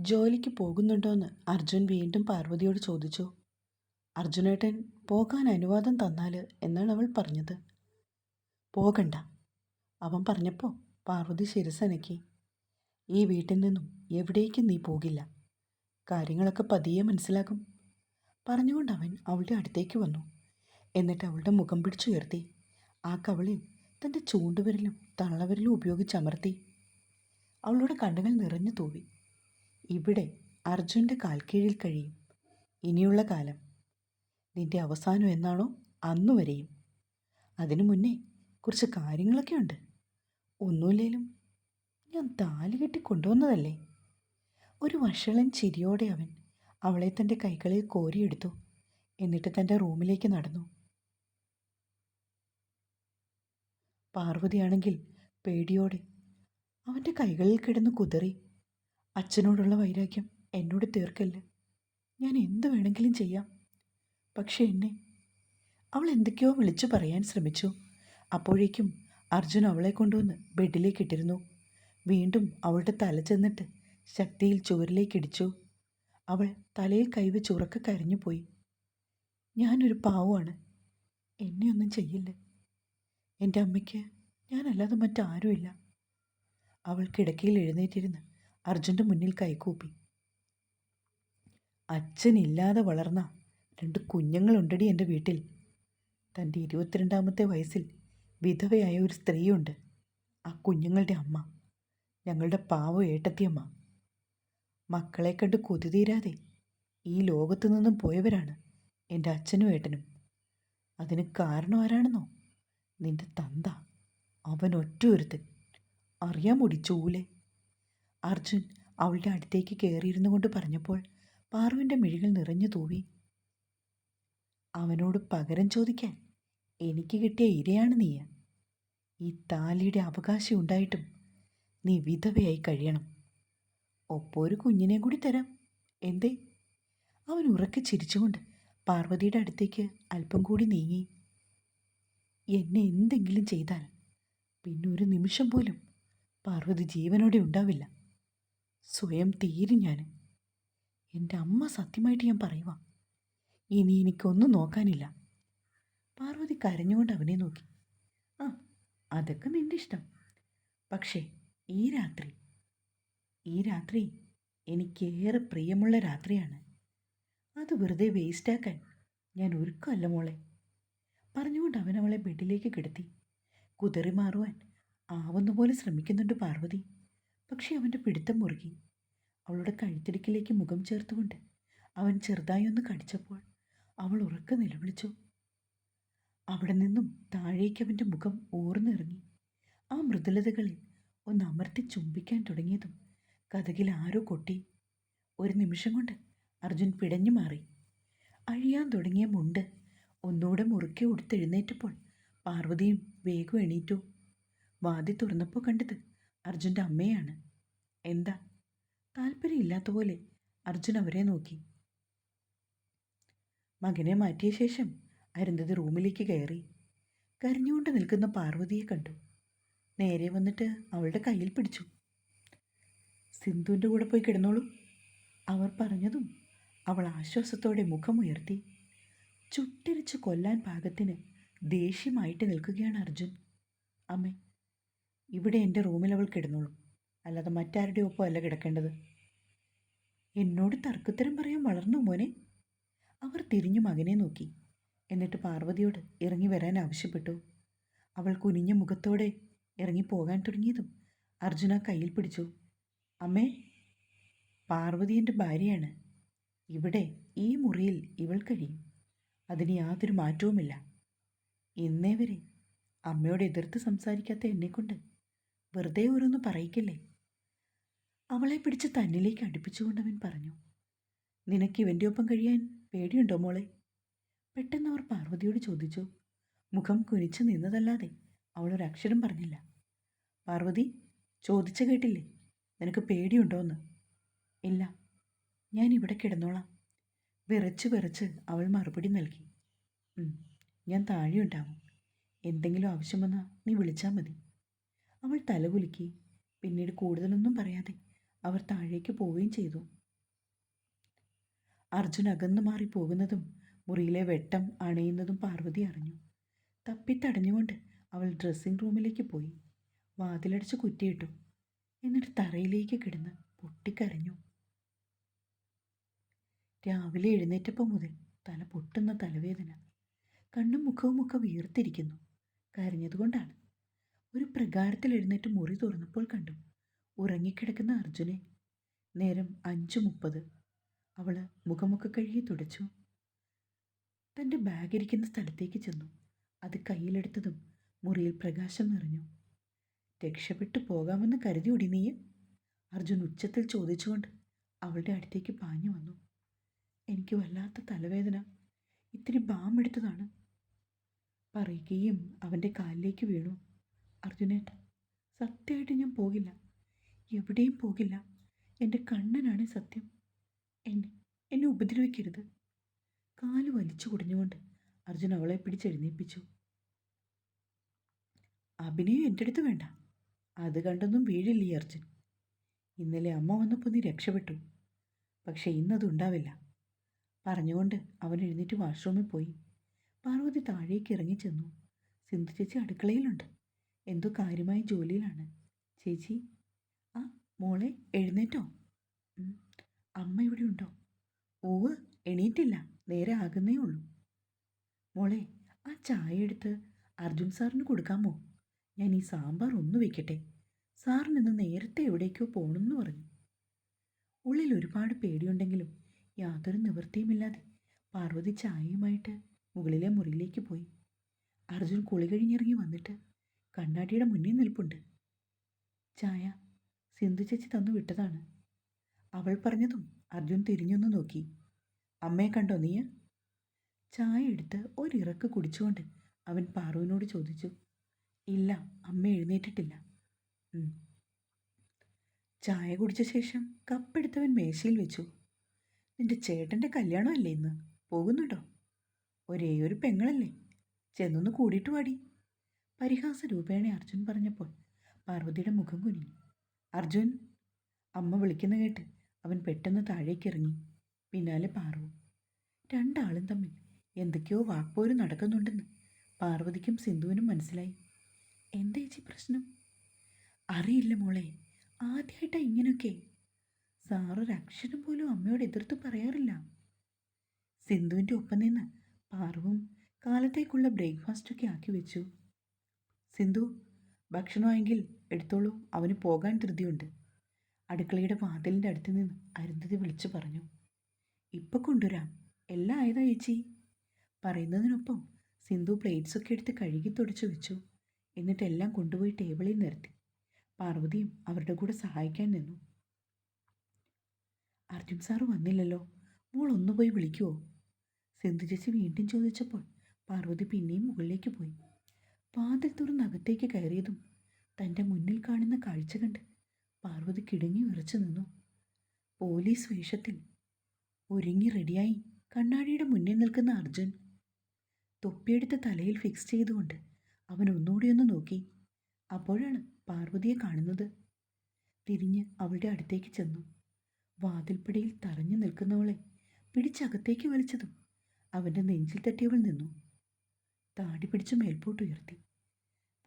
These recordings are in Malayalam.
ജോലിക്ക് പോകുന്നുണ്ടോയെന്ന് അർജുൻ വീണ്ടും പാർവതിയോട് ചോദിച്ചു. അർജുനേട്ടൻ പോകാൻ അനുവാദം തന്നാൽ എന്നാണ് അവൾ പറഞ്ഞത്. പോകണ്ട അവൻ പറഞ്ഞപ്പോൾ പാർവതി ശിരസനക്കി. ഈ വീട്ടിൽ നിന്നും എവിടേക്കും നീ പോകില്ല. കാര്യങ്ങളൊക്കെ പതിയെ മനസ്സിലാകും പറഞ്ഞുകൊണ്ട് അവൻ അവളുടെ അടുത്തേക്ക് വന്നു. എന്നിട്ട് അവളുടെ മുഖം പിടിച്ചുയർത്തി ആ കവളിൽ തന്റെ ചൂണ്ടുവിരലും തള്ളവിരലും ഉപയോഗിച്ചമർത്തി. അവളുടെ കണ്ണുകൾ നിറഞ്ഞു തൂവി. ഇവിടെ അർജുന്റെ കാൽക്കീഴിൽ കഴിയും. ഇനിയുള്ള കാലം നിന്റെ അവസാനം എന്നാണോ അന്നു വരെയും. അതിനു മുന്നേ കുറച്ച് കാര്യങ്ങളൊക്കെ ഉണ്ട്. ഒന്നുമില്ലേലും ഞാൻ താലി കെട്ടി കൊണ്ടുവന്നതല്ലേ? ഒരു വഷളൻ ചിരിയോടെ അവൻ അവളെ തന്റെ കൈകളിൽ കോരിയെടുത്തു. എന്നിട്ട് തന്റെ റൂമിലേക്ക് നടന്നു. പാർവതിയാണെങ്കിൽ പേടിയോടെ അവന്റെ കൈകളിൽ കിടന്ന് കുതറി അച്ഛനോടുള്ള വൈരാഗ്യം എന്നോട് തീർക്കല്ല. ഞാൻ എന്ത് വേണമെങ്കിലും ചെയ്യാം. പക്ഷെ എന്നെ അവൾ എന്തൊക്കെയോ വിളിച്ചു പറയാൻ ശ്രമിച്ചു. അപ്പോഴേക്കും അർജുൻ അവളെ കൊണ്ടുവന്ന് ബെഡിലേക്ക് ഇട്ടിരുന്നു. വീണ്ടും അവളുടെ തല ചെന്നിട്ട് ശക്തിയിൽ ചുവരിലേക്ക് ഇടിച്ചു. അവൾ തലയിൽ കൈവച്ച് ഉറക്കെ കരഞ്ഞുപോയി ഞാനൊരു പാവമാണ്. എന്നെ ഒന്നും ചെയ്യില്ല. എന്റെ അമ്മയ്ക്ക് ഞാനല്ലാതെ മറ്റാരുമില്ല. അവൾ കിടക്കയിൽ എഴുന്നേറ്റിരുന്ന് അർജുന്റെ മുന്നിൽ കൈകൂപ്പി. അച്ഛനില്ലാതെ വളർന്ന രണ്ട് കുഞ്ഞുങ്ങളുണ്ടടി എന്റെ വീട്ടിൽ. തന്റെ ഇരുപത്തിരണ്ടാമത്തെ വയസ്സിൽ വിധവയായ ഒരു സ്ത്രീയുണ്ട്. ആ കുഞ്ഞുങ്ങളുടെ അമ്മ. ഞങ്ങളുടെ പാവ ഏട്ടത്തിയമ്മ. മക്കളെ കണ്ട് കൊതി തീരാതെ ഈ ലോകത്തു നിന്നും പോയവരാണ് എന്റെ അച്ഛനും ഏട്ടനും. അതിന് കാരണം ആരാണെന്നോ? നിന്റെ തന്ത. അവൻ ഒറ്റ ഒരുത്തൻ അറിയാൻ ചൂലെ? അർജുൻ അവളുടെ അടുത്തേക്ക് കയറിയിരുന്നു കൊണ്ട് പറഞ്ഞപ്പോൾ പാറുവിന്റെ മിഴികൾ നിറഞ്ഞു തൂവി. അവനോട് പകരം ചോദിക്കാൻ എനിക്ക് കിട്ടിയ ഇരയാണ് നീ ഈ താലിയുടെ അവകാശം ഉണ്ടായിട്ടും നീ വിധവയായി കഴിയണം. ഒപ്പം ഒരു കുഞ്ഞിനെ കൂടി തരാം. എന്തേ? അവൻ ഉറക്കെ ചിരിച്ചുകൊണ്ട് പാർവതിയുടെ അടുത്തേക്ക് അല്പം കൂടി നീങ്ങി. എന്നെ എന്തെങ്കിലും ചെയ്താൽ പിന്നെ ഒരു നിമിഷം പോലും പാർവതി ജീവനോടെ ഉണ്ടാവില്ല. സ്വയം തീരും ഞാൻ എന്റെ അമ്മ സത്യമായിട്ട് ഞാൻ പറയുക ഇനി എനിക്കൊന്നും നോക്കാനില്ല. പാർവതി കരഞ്ഞുകൊണ്ട് അവനെ നോക്കി. ആ അതൊക്കെ നിന്റെ ഇഷ്ടം. പക്ഷേ ഈ രാത്രി ഈ രാത്രി എനിക്കേറെ പ്രിയമുള്ള രാത്രിയാണ്. അത് വെറുതെ വേസ്റ്റാക്കാൻ ഞാൻ ഒരുക്കമല്ല മോളെ. പറഞ്ഞുകൊണ്ട് അവൻ അവളെ ബെഡിലേക്ക് കിടത്തി. കുതിറി മാറുവാൻ ആവുന്ന പോലെ ശ്രമിക്കുന്നുണ്ട് പാർവതി. പക്ഷേ അവന്റെ പിടുത്തം മുറുകി. അവളുടെ കഴുത്തിടുക്കിലേക്ക് മുഖം ചേർത്തുകൊണ്ട് അവൻ ചെറുതായി ഒന്ന് കടിച്ചപ്പോൾ അവൾ ഉറക്കെ നിലവിളിച്ചു. അവിടെ നിന്നും താഴേക്ക് അവന്റെ മുഖം ഊർന്നിറങ്ങി. ആ മൃദുലതകളിൽ ഒന്ന് അമർത്തി ചുംബിക്കാൻ തുടങ്ങിയതും കഥകിൽ ആരോ കൊട്ടി. ഒരു നിമിഷം കൊണ്ട് അർജുൻ പിടഞ്ഞു മാറി. അഴിയാൻ തുടങ്ങിയ മുണ്ട് ഒന്നുകൂടെ മുറുക്കി ഉടുത്തെഴുന്നേറ്റപ്പോൾ പാർവതിയും വേഗം എണീറ്റു. വാതി തുറന്നപ്പോൾ കണ്ടത് അർജുന്റെ അമ്മയാണ്. എന്താ? താല്പര്യമില്ലാത്ത പോലെ അർജുൻ അവരെ നോക്കി. മകനെ മാറ്റിയ ശേഷം അരുന്ധതി റൂമിലേക്ക് കയറി. കരഞ്ഞുകൊണ്ട് നിൽക്കുന്ന പാർവതിയെ കണ്ടു. നേരെ വന്നിട്ട് അവളുടെ കയ്യിൽ പിടിച്ചു. സിന്ധുവിന്റെ കൂടെ പോയി കിടന്നോളൂ. അവർ പറഞ്ഞതും അവൾ ആശ്വാസത്തോടെ മുഖമുയർത്തി. ചുട്ടിരിച്ച് കൊല്ലാൻ പാകത്തിന് ദേഷ്യമായിട്ട് നിൽക്കുകയാണ് അർജുൻ. അമ്മേ ഇവിടെ എന്റെ റൂമിൽ അവൾ കിടന്നോളും. അല്ലാതെ മറ്റാരുടെ ഒപ്പം അല്ല കിടക്കേണ്ടത്. എന്നോട് തർക്കുത്തരം പറയാൻ വളർന്നു മോനെ? അവർ തിരിഞ്ഞു മകനെ നോക്കി. എന്നിട്ട് പാർവതിയോട് ഇറങ്ങി വരാൻ ആവശ്യപ്പെട്ടു. അവൾ കുനിഞ്ഞ മുഖത്തോടെ ഇറങ്ങിപ്പോകാൻ തുടങ്ങിയതും അർജുന കയ്യിൽ പിടിച്ചു. അമ്മേ പാർവതി എന്റെ ഭാര്യയാണ്. ഇവിടെ ഈ മുറിയിൽ ഇവൾ കഴിയും. അതിന് യാതൊരു മാറ്റവുമില്ല. ഇന്നേ വരെ അമ്മയോട് എതിർത്ത് സംസാരിക്കാത്ത എന്നെക്കൊണ്ട് വെറുതെ ഓരോന്ന് പറയിക്കില്ലേ? അവളെ പിടിച്ച് തന്നിലേക്ക് അടുപ്പിച്ചുകൊണ്ടവൻ പറഞ്ഞു നിനക്ക് ഇവന്റെ ഒപ്പം കഴിയാൻ പേടിയുണ്ടോ മോളെ? പെട്ടെന്ന് അവർ പാർവതിയോട് ചോദിച്ചു മുഖം കുനിച്ചു നിന്നതല്ലാതെ അവളൊരക്ഷരം പറഞ്ഞില്ല. പാർവതി ചോദിച്ച കേട്ടില്ലേ? നിനക്ക് പേടിയുണ്ടോന്ന്? ഇല്ല ഞാൻ ഇവിടെ കിടന്നോളാം. വിറച്ച് വിറച്ച് അവൾ മറുപടി നൽകി "ഉം, ഞാൻ താഴെയുണ്ടാവും. എന്തെങ്കിലും ആവശ്യം വന്നാൽ നീ വിളിച്ചാൽ മതി. അവൾ തലകുലുക്കി. പിന്നീട് കൂടുതലൊന്നും പറയാതെ അവർ താഴേക്ക് പോവുകയും ചെയ്തു. അർജുൻ അകന്നു മാറി പോകുന്നതും മുറിയിലെ വെട്ടം അണയുന്നതും പാർവതി അറിഞ്ഞു. തപ്പിത്തടഞ്ഞുകൊണ്ട് അവൾ ഡ്രസ്സിംഗ് റൂമിലേക്ക് പോയി. വാതിലടിച്ച് കുറ്റിയിട്ടു. എന്നിട്ട് തറയിലേക്ക് കിടന്ന് പൊട്ടിക്കരഞ്ഞു. രാവിലെ എഴുന്നേറ്റപ്പോൾ മുതൽ തല പൊട്ടുന്ന തലവേദന. കണ്ണും മുഖവും ഒക്കെ വീർത്തിരിക്കുന്നു കരഞ്ഞതുകൊണ്ടാണ്. ഒരു പ്രകാരത്തിൽ എഴുന്നേറ്റ് മുറി തുറന്നപ്പോൾ കണ്ടു. ഉറങ്ങിക്കിടക്കുന്ന അർജുനെ. നേരം അഞ്ചു മുപ്പത്. അവൾ മുഖമൊക്കെ കഴുകി തുടച്ചു. തന്റെ ബാഗ് ഇരിക്കുന്ന സ്ഥലത്തേക്ക് ചെന്നു. അത് കയ്യിലെടുത്തതും മുറിയിൽ പ്രകാശം നിറഞ്ഞു. രക്ഷപ്പെട്ടു പോകാമെന്ന് കരുതി ഒടി നീ? അർജുൻ ഉച്ചത്തിൽ ചോദിച്ചുകൊണ്ട് അവളുടെ അടുത്തേക്ക് പാഞ്ഞു വന്നു. എനിക്ക് വല്ലാത്ത തലവേദന. ഇത്തിരി ബാം എടുത്തതാണ്. പറയുകയും അവന്റെ കാലിലേക്ക് വീണു. അർജുനേട്ട സത്യമായിട്ട് ഞാൻ പോകില്ല. എവിടെയും പോകില്ല. എന്റെ കണ്ണനാണ് സത്യം. എന്നെ എന്നെ ഉപദ്രവിക്കരുത്. കാൽ വലിച്ചു കുടിഞ്ഞുകൊണ്ട് അർജുൻ അവളെ പിടിച്ചെഴുന്നേൽപ്പിച്ചു അഭിനയം എന്റെ അടുത്ത് വേണ്ട. അത് കണ്ടൊന്നും വീഴില്ല ഈ അർജുൻ. ഇന്നലെ അമ്മ വന്നപ്പോൾ നീ രക്ഷപ്പെട്ടു. പക്ഷേ ഇന്നതുണ്ടാവില്ല പറഞ്ഞുകൊണ്ട് അവൻ എഴുന്നേറ്റ് വാഷ്റൂമിൽ പോയി. പാർവതി താഴേക്ക് ഇറങ്ങി ചെന്നു. സിന്ധു ചേച്ചി അടുക്കളയിലുണ്ട്. എന്തോ കാര്യമായ ജോലിയിലാണ്? ചേച്ചി. ആ മോളെ എഴുന്നേറ്റോ? അമ്മ ഇവിടെ ഉണ്ടോ? ഓവ് എണീറ്റില്ല. നേരെ ആകുന്നേ ഉള്ളൂ. മോളെ ആ ചായ എടുത്ത് അർജുൻ സാറിന് കൊടുക്കാമോ ഞാൻ ഈ സാമ്പാർ ഒന്ന് വെക്കട്ടെ. സാറിനിന്ന് നേരത്തെ എവിടേക്കോ പോകണമെന്ന് പറഞ്ഞു. ഉള്ളിൽ ഒരുപാട് പേടിയുണ്ടെങ്കിലും യാതൊരു നിവൃത്തിയുമില്ലാതെ പാർവതി ചായയുമായിട്ട് മുകളിലെ മുറിയിലേക്ക് പോയി. അർജുൻ കുളി കഴിഞ്ഞിറങ്ങി വന്നിട്ട് കണ്ണാടിയുടെ മുന്നിൽ നിൽപ്പുണ്ട്. ചായ സിന്ധു ചേച്ചി തന്നു വിട്ടതാണ്. അവൾ പറഞ്ഞതും അർജുൻ തിരിഞ്ഞൊന്ന് നോക്കി. അമ്മയെ കണ്ടോ നീ? ചായ എടുത്ത് ഒരിറക്ക് കുടിച്ചുകൊണ്ട് അവൻ പാറുവിനോട് ചോദിച്ചു. ഇല്ല അമ്മ എഴുന്നേറ്റിട്ടില്ല. ചായ കുടിച്ച ശേഷം കപ്പെടുത്തവൻ മേശയിൽ വെച്ചു. നിന്റെ ചേട്ടന്റെ കല്യാണമല്ലേ ഇന്ന്? പോകുന്നുണ്ടോ? ഒരേ ഒരു പെങ്ങളല്ലേ. ചെന്നൊന്ന് കൂടിയിട്ട് പാടി പരിഹാസ രൂപേണ അർജുൻ പറഞ്ഞപ്പോൾ പാർവതിയുടെ മുഖം കുനിഞ്ഞു. അർജുൻ അമ്മ വിളിക്കുന്ന കേട്ട് അവൻ പെട്ടെന്ന് താഴേക്ക് ഇറങ്ങി പിന്നാലെ പാർവു. രണ്ടാളും തമ്മിൽ എന്തൊക്കെയോ വാക്പോര് നടക്കുന്നുണ്ടെന്ന് പാർവതിക്കും സിന്ധുവിനും മനസ്സിലായി. എന്താ ചേച്ചി പ്രശ്നം? അറിയില്ല മോളെ. ആദ്യമായിട്ടാ ഇങ്ങനെയൊക്കെ സാറൊരു അക്ഷരം പോലും അമ്മയോട് എതിർത്ത് പറയാറില്ല. സിന്ധുവിന്റെ ഒപ്പം നിന്ന് പാർവും കാലത്തേക്കുള്ള ബ്രേക്ക്ഫാസ്റ്റൊക്കെ ആക്കി വെച്ചു. സിന്ധു ഭക്ഷണമായെങ്കിൽ എടുത്തോളൂ. അവന് പോകാൻ ധൃതിയുണ്ട്. അടുക്കളയുടെ വാതിലിന്റെ അടുത്ത് നിന്ന് അരുന്ധതി വിളിച്ചു പറഞ്ഞു ഇപ്പം കൊണ്ടുവരാം. എല്ലാം ആയതാ ചേച്ചി. പറയുന്നതിനൊപ്പം സിന്ധു പ്ലേറ്റ്സൊക്കെ എടുത്ത് കഴുകി തുടച്ചു വെച്ചു. എന്നിട്ട് എല്ലാം കൊണ്ടുപോയി ടേബിളിൽ നിർത്തി. പാർവതിയും അവരുടെ കൂടെ സഹായിക്കാൻ നിന്നു. അർജുൻ സാറ് വന്നില്ലല്ലോ. മോൾ ഒന്ന് പോയി വിളിക്കുവോ? സിന്ധു ചേച്ചി വീണ്ടും ചോദിച്ചപ്പോൾ പാർവതി പിന്നെയും മുകളിലേക്ക് പോയി. വാതിൽ തുറന്ന് അകത്തേക്ക് കയറിയതും തന്റെ മുന്നിൽ കാണുന്ന കാഴ്ച കണ്ട് പാർവതി കിടുങ്ങി വിറച്ചു നിന്നു. പോലീസ് വേഷത്തിൽ ഒരുങ്ങി റെഡിയായി കണ്ണാടിയുടെ മുന്നിൽ നിൽക്കുന്ന അർജുൻ തൊപ്പിയെടുത്ത് തലയിൽ ഫിക്സ് ചെയ്തുകൊണ്ട് അവൻ ഒന്നുകൂടി ഒന്ന് നോക്കി. അപ്പോഴാണ് പാർവതിയെ കാണുന്നത്. തിരിഞ്ഞ് അവളുടെ അടുത്തേക്ക് ചെന്നു. വാതിൽപ്പടിയിൽ തറഞ്ഞു നിൽക്കുന്നവളെ പിടിച്ചകത്തേക്ക് വലിച്ചതും അവന്റെ നെഞ്ചിൽ തട്ടിയവൾ നിന്നു. താടി പിടിച്ച് മേൽപോട്ടുയർത്തി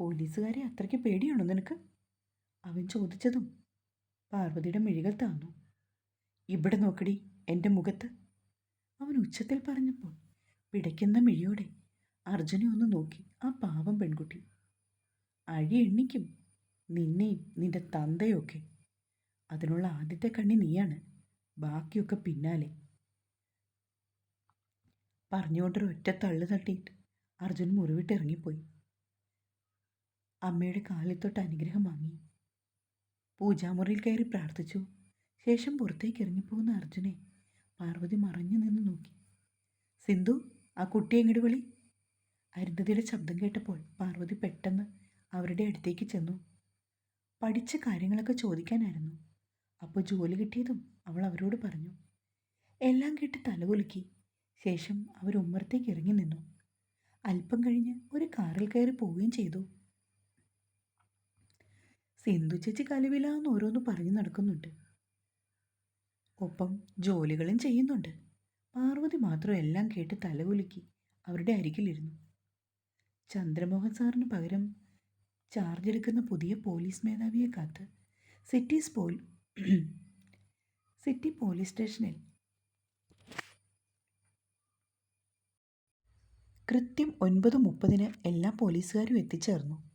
പോലീസുകാരെ അത്രയ്ക്ക് പേടിയാണോ നിനക്ക്? അവൻ ചോദിച്ചതും പാർവതിയുടെ മിഴികൾ താന്നു. ഇവിടെ നോക്കടി എന്റെ മുഖത്ത് അവൻ ഉച്ചത്തിൽ പറഞ്ഞപ്പോൾ പിടയ്ക്കുന്ന മിഴിയോടെ അർജുനെ ഒന്ന് നോക്കി ആ പാവം പെൺകുട്ടി. അഴി എണ്ണിക്കും നിന്നെയും നിന്റെ തന്തയൊക്കെ. അതിനുള്ള ആദ്യത്തെ കണ്ണി നീയാണ് ബാക്കിയൊക്കെ പിന്നാലെ. പറഞ്ഞുകൊണ്ടൊരു ഒറ്റ തള്ളു തട്ടിയിട്ട് അർജുൻ മുറിവിട്ട് ഇറങ്ങിപ്പോയി. അമ്മയുടെ കാലിൽ തൊട്ട് അനുഗ്രഹം വാങ്ങി. പൂജാമുറിയിൽ കയറി പ്രാർത്ഥിച്ചു. ശേഷം പുറത്തേക്ക് ഇറങ്ങിപ്പോകുന്ന അർജുനെ പാർവതി മറഞ്ഞു നിന്ന് നോക്കി. സിന്ധു ആ കുട്ടിയെ എങ്ങോട്ട് വിളി? അരുന്ധതിയുടെ ശബ്ദം കേട്ടപ്പോൾ പാർവതി പെട്ടെന്ന് അവരുടെ അടുത്തേക്ക് ചെന്നു. പഠിച്ച കാര്യങ്ങളൊക്കെ ചോദിക്കാനായിരുന്നു. അപ്പോൾ ജോലി കിട്ടിയതും അവൾ അവരോട് പറഞ്ഞു. എല്ലാം കേട്ട് തലകുലുക്കി ശേഷം അവർ ഉമ്മറത്തേക്ക് ഇറങ്ങി നിന്നു. അല്പം കഴിഞ്ഞ് ഒരു കാറിൽ കയറി പോവുകയും ചെയ്തു. സിന്ധു ചേച്ചി കലവിലാന്ന് ഓരോന്ന് പറഞ്ഞു നടക്കുന്നുണ്ട്. ഒപ്പം ജോലികളും ചെയ്യുന്നുണ്ട്. പാർവതി മാത്രം എല്ലാം കേട്ട് തലകുലുക്കി അവരുടെ അരികിലിരുന്നു. ചന്ദ്രമോഹൻ സാറിന് പകരം ചാർജ് എടുക്കുന്ന പുതിയ പോലീസ് മേധാവിയെ കാത്ത് സിറ്റീസ് പോൽ സിറ്റി പോലീസ് സ്റ്റേഷനിൽ കൃത്യം ഒൻപത് മുപ്പതിന് എല്ലാ പോലീസുകാരും എത്തിച്ചേർന്നു.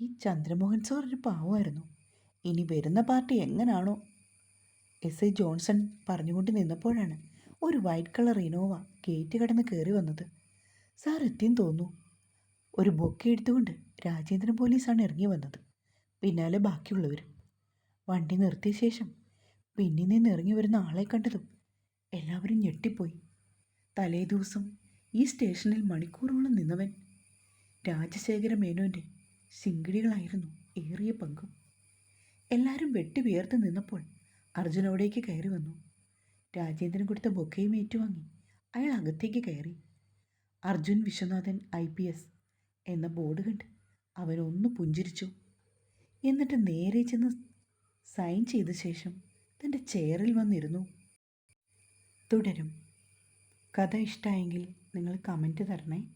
ഈ ചന്ദ്രമോഹൻ സാർ ഒരു പാവമായിരുന്നു. ഇനി വരുന്ന പാർട്ടി എങ്ങനാണോ? എസ് ഐ ജോൺസൺ പറഞ്ഞുകൊണ്ട് നിന്നപ്പോഴാണ് ഒരു വൈറ്റ് കളർ ഇനോവ ഗേറ്റ് കടന്ന് കയറി വന്നത്. സാർ എത്തിയെന്ന് തോന്നുന്നു. ഒരു ബൊക്കെ എടുത്തുകൊണ്ട് രാജേന്ദ്രൻ പോലീസാണ് ഇറങ്ങി വന്നത്. പിന്നാലെ ബാക്കിയുള്ളവർ വണ്ടി നിർത്തിയ ശേഷം പിന്നിൽ നിന്ന് ഇറങ്ങി വരുന്ന ആളെ കണ്ടതും എല്ലാവരും ഞെട്ടിപ്പോയി. തലേ ദിവസം ഈ സ്റ്റേഷനിൽ മണിക്കൂറോളം നിന്നവൻ രാജശേഖര മേനോന്റെ ശിങ്കിടികളായിരുന്നു ഏറിയ പങ്കും. എല്ലാവരും വെട്ടി വിയർത്ത് നിന്നപ്പോൾ അർജുനോടേക്ക് കയറി വന്നു. രാജേന്ദ്രൻ കൊടുത്ത ബൊക്കയും ഏറ്റുവാങ്ങി. അയാൾ അകത്തേക്ക് കയറി. Arjun Viswanathan I P S എന്ന ബോർഡ് കണ്ട് അവനൊന്ന് പുഞ്ചിരിച്ചു. എന്നിട്ട് നേരെ ചെന്ന് സൈൻ ചെയ്ത ശേഷം തന്റെ ചെയറിൽ വന്നിരുന്നു. തുടരും. കഥ ഇഷ്ടമായെങ്കിൽ നിങ്ങൾ കമന്റ് തരണേ.